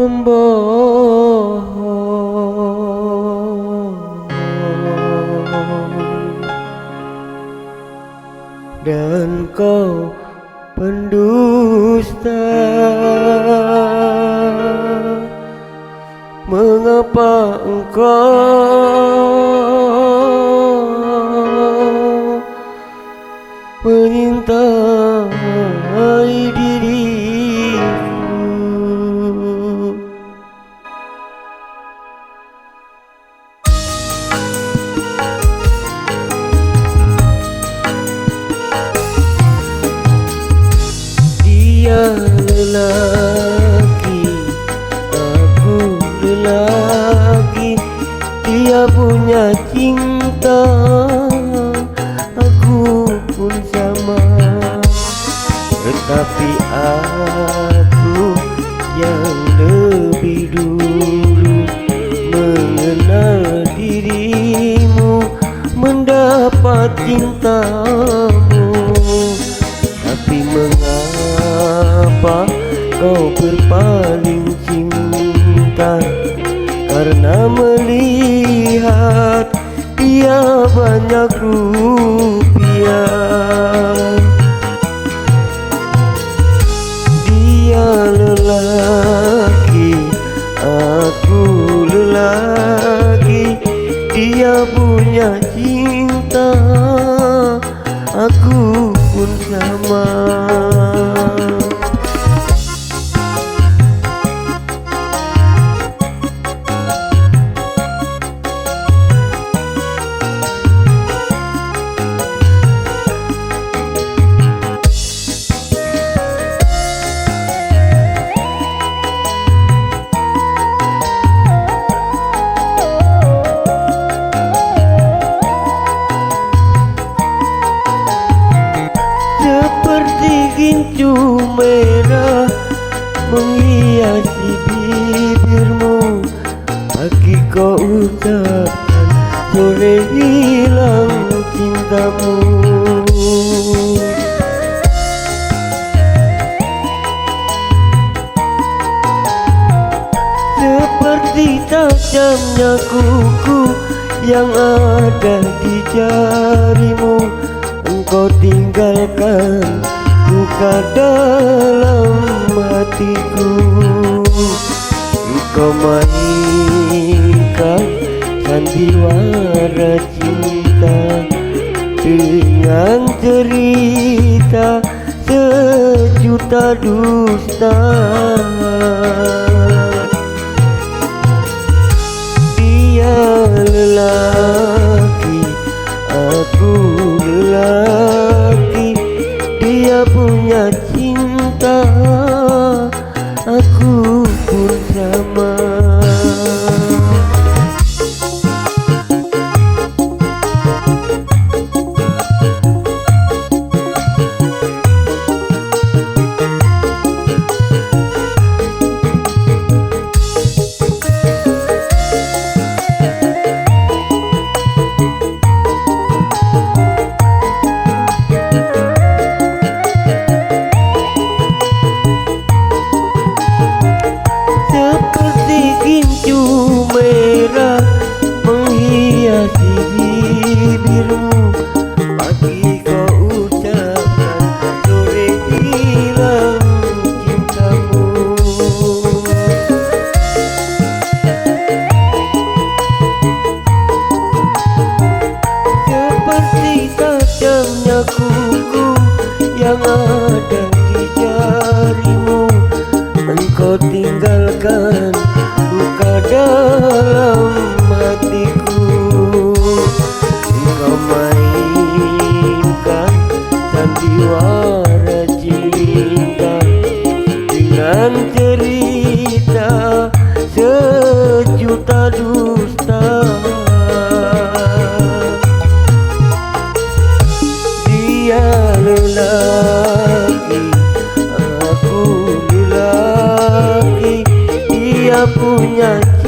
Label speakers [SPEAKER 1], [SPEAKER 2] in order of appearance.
[SPEAKER 1] pembohong dan kau pendusta mengapa engkau lelaki Aku lelaki. Dia punya cinta Aku pun sama. Tetapi aku yang lebih dulu Mengenal dirimu Mendapat cintamu kau berpaling cinta Karena melihat dia banyak rupiah. Dia lelaki, aku lelaki. Dia punya cinta, aku gincu merah Menghiasi bibirmu Pagi kau ucapkan Sore hilang cintamu. Seperti tajamnya kuku Yang ada di jarimu Engkau tinggalkan luka dalam hatiku. Engkau mainkan sandiwara cinta. Dengan cerita sejuta dusta. Dia lelaki kau tinggalkan luka dalam hatiku. Engkau your